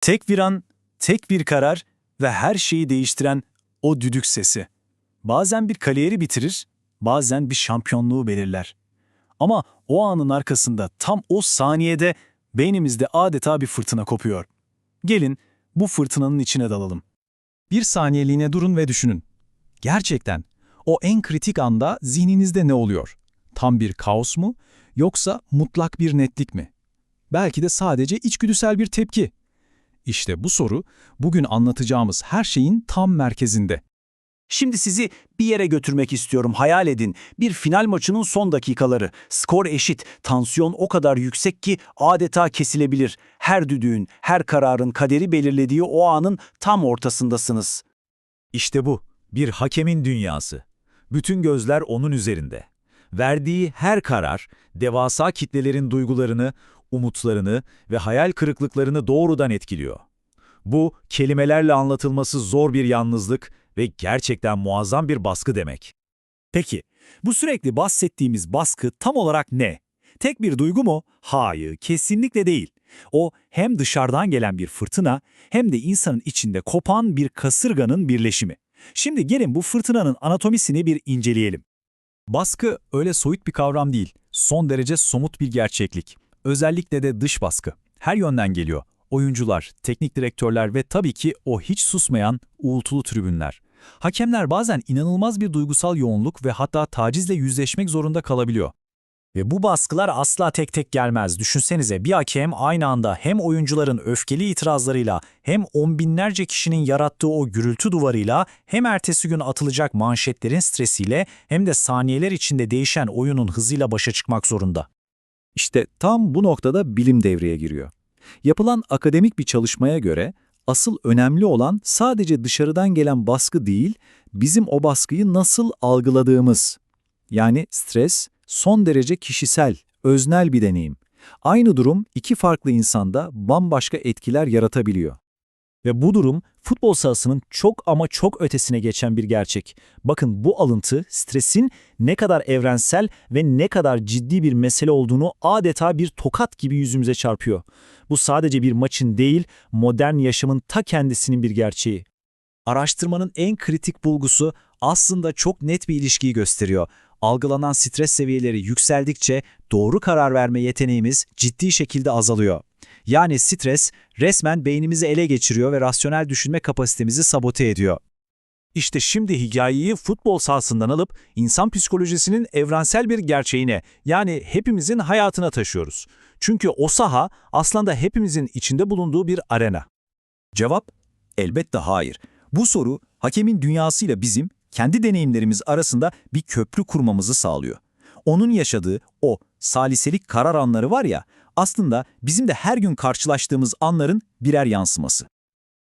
Tek bir an, tek bir karar ve her şeyi değiştiren o düdük sesi. Bazen bir kariyeri bitirir, bazen bir şampiyonluğu belirler. Ama o anın arkasında tam o saniyede beynimizde adeta bir fırtına kopuyor. Gelin bu fırtınanın içine dalalım. Bir saniyeliğine durun ve düşünün. Gerçekten o en kritik anda zihninizde ne oluyor? Tam bir kaos mu yoksa mutlak bir netlik mi? Belki de sadece içgüdüsel bir tepki. İşte bu soru bugün anlatacağımız her şeyin tam merkezinde. Şimdi sizi bir yere götürmek istiyorum. Hayal edin. Bir final maçının son dakikaları. Skor eşit. Tansiyon o kadar yüksek ki adeta kesilebilir. Her düdüğün, her kararın kaderi belirlediği o anın tam ortasındasınız. İşte bu, bir hakemin dünyası. Bütün gözler onun üzerinde. Verdiği her karar, devasa kitlelerin duygularını, umutlarını ve hayal kırıklıklarını doğrudan etkiliyor. Bu, kelimelerle anlatılması zor bir yalnızlık ve gerçekten muazzam bir baskı demek. Peki, bu sürekli bahsettiğimiz baskı tam olarak ne? Tek bir duygu mu? Hayır, kesinlikle değil. O hem dışarıdan gelen bir fırtına hem de insanın içinde kopan bir kasırganın birleşimi. Şimdi gelin bu fırtınanın anatomisini bir inceleyelim. Baskı öyle soyut bir kavram değil, son derece somut bir gerçeklik. Özellikle de dış baskı. Her yönden geliyor. Oyuncular, teknik direktörler ve tabii ki o hiç susmayan uğultulu tribünler. Hakemler bazen inanılmaz bir duygusal yoğunluk ve hatta tacizle yüzleşmek zorunda kalabiliyor. Ve bu baskılar asla tek tek gelmez. Düşünsenize bir hakem aynı anda hem oyuncuların öfkeli itirazlarıyla hem on binlerce kişinin yarattığı o gürültü duvarıyla hem ertesi gün atılacak manşetlerin stresiyle hem de saniyeler içinde değişen oyunun hızıyla başa çıkmak zorunda. İşte tam bu noktada bilim devreye giriyor. Yapılan akademik bir çalışmaya göre asıl önemli olan sadece dışarıdan gelen baskı değil, bizim o baskıyı nasıl algıladığımız. Yani stres son derece kişisel, öznel bir deneyim. Aynı durum iki farklı insanda bambaşka etkiler yaratabiliyor. Ve bu durum futbol sahasının çok ama çok ötesine geçen bir gerçek. Bakın bu alıntı stresin ne kadar evrensel ve ne kadar ciddi bir mesele olduğunu adeta bir tokat gibi yüzümüze çarpıyor. Bu sadece bir maçın değil, modern yaşamın ta kendisinin bir gerçeği. Araştırmanın en kritik bulgusu aslında çok net bir ilişkiyi gösteriyor. Algılanan stres seviyeleri yükseldikçe doğru karar verme yeteneğimiz ciddi şekilde azalıyor. Yani stres resmen beynimizi ele geçiriyor ve rasyonel düşünme kapasitemizi sabote ediyor. İşte şimdi hikayeyi futbol sahasından alıp insan psikolojisinin evrensel bir gerçeğine yani hepimizin hayatına taşıyoruz. Çünkü o saha aslında hepimizin içinde bulunduğu bir arena. Cevap, elbette hayır. Bu soru hakemin dünyasıyla bizim kendi deneyimlerimiz arasında bir köprü kurmamızı sağlıyor. Onun yaşadığı o saliselik karar anları var ya, aslında bizim de her gün karşılaştığımız anların birer yansıması.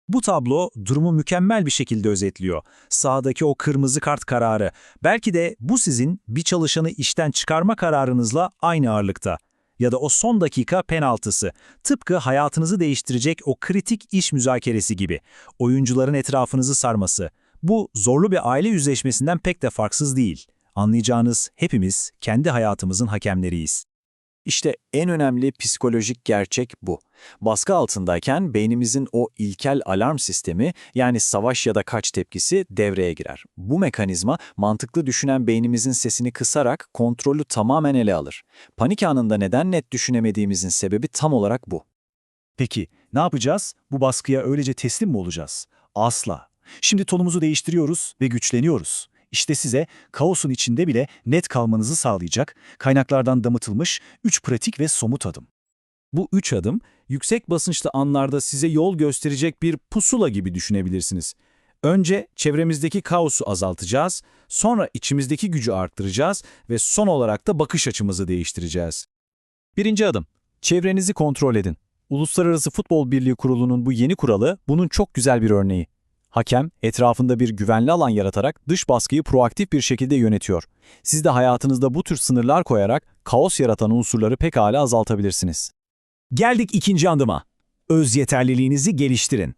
Bu tablo durumu mükemmel bir şekilde özetliyor. Sağdaki o kırmızı kart kararı. Belki de bu sizin bir çalışanı işten çıkarma kararınızla aynı ağırlıkta. Ya da o son dakika penaltısı. Tıpkı hayatınızı değiştirecek o kritik iş müzakeresi gibi. Oyuncuların etrafınızı sarması. Bu zorlu bir aile yüzleşmesinden pek de farksız değil. Anlayacağınız hepimiz kendi hayatımızın hakemleriyiz. İşte en önemli psikolojik gerçek bu. Baskı altındayken beynimizin o ilkel alarm sistemi yani savaş ya da kaç tepkisi devreye girer. Bu mekanizma mantıklı düşünen beynimizin sesini kısarak kontrolü tamamen ele alır. Panik anında neden net düşünemediğimizin sebebi tam olarak bu. Peki ne yapacağız? Bu baskıya öylece teslim mi olacağız? Asla. Şimdi tonumuzu değiştiriyoruz ve güçleniyoruz. İşte size kaosun içinde bile net kalmanızı sağlayacak, kaynaklardan damıtılmış 3 pratik ve somut adım. Bu üç adım, yüksek basınçlı anlarda size yol gösterecek bir pusula gibi düşünebilirsiniz. Önce çevremizdeki kaosu azaltacağız, sonra içimizdeki gücü arttıracağız ve son olarak da bakış açımızı değiştireceğiz. Birinci adım, çevrenizi kontrol edin. Uluslararası Futbol Birliği Kurulu'nun bu yeni kuralı bunun çok güzel bir örneği. Hakem, etrafında bir güvenli alan yaratarak dış baskıyı proaktif bir şekilde yönetiyor. Siz de hayatınızda bu tür sınırlar koyarak kaos yaratan unsurları pekala azaltabilirsiniz. Geldik ikinci adıma. Öz yeterliliğinizi geliştirin.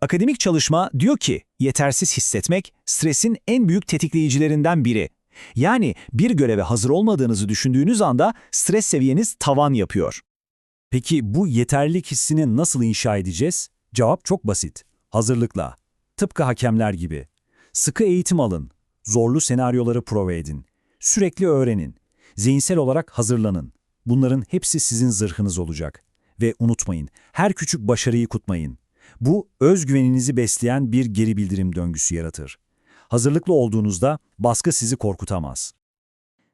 Akademik çalışma diyor ki yetersiz hissetmek stresin en büyük tetikleyicilerinden biri. Yani bir göreve hazır olmadığınızı düşündüğünüz anda stres seviyeniz tavan yapıyor. Peki bu yeterlilik hissini nasıl inşa edeceğiz? Cevap çok basit. Hazırlıkla. Tıpkı hakemler gibi. Sıkı eğitim alın. Zorlu senaryoları prova edin. Sürekli öğrenin. Zihinsel olarak hazırlanın. Bunların hepsi sizin zırhınız olacak. Ve unutmayın, her küçük başarıyı kutmayın. Bu, özgüveninizi besleyen bir geri bildirim döngüsü yaratır. Hazırlıklı olduğunuzda baskı sizi korkutamaz.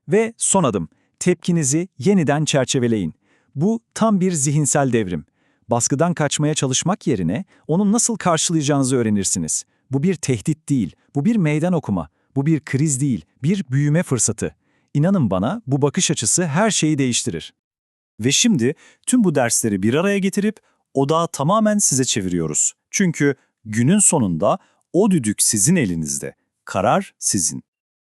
Ve son adım, tepkinizi yeniden çerçeveleyin. Bu tam bir zihinsel devrim. Baskıdan kaçmaya çalışmak yerine onu nasıl karşılayacağınızı öğrenirsiniz. Bu bir tehdit değil, bu bir meydan okuma, bu bir kriz değil, bir büyüme fırsatı. İnanın bana bu bakış açısı her şeyi değiştirir. Ve şimdi tüm bu dersleri bir araya getirip odağı tamamen size çeviriyoruz. Çünkü günün sonunda o düdük sizin elinizde. Karar sizin.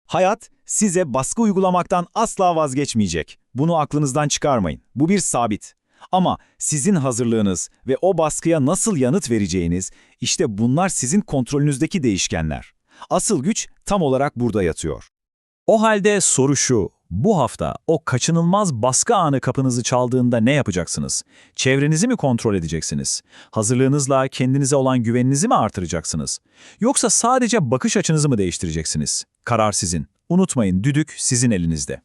Hayat size baskı uygulamaktan asla vazgeçmeyecek. Bunu aklınızdan çıkarmayın. Bu bir sabit. Ama sizin hazırlığınız ve o baskıya nasıl yanıt vereceğiniz, işte bunlar sizin kontrolünüzdeki değişkenler. Asıl güç tam olarak burada yatıyor. O halde soru şu, bu hafta o kaçınılmaz baskı anı kapınızı çaldığında ne yapacaksınız? Çevrenizi mi kontrol edeceksiniz? Hazırlığınızla kendinize olan güveninizi mi artıracaksınız? Yoksa sadece bakış açınızı mı değiştireceksiniz? Karar sizin. Unutmayın düdük sizin elinizde.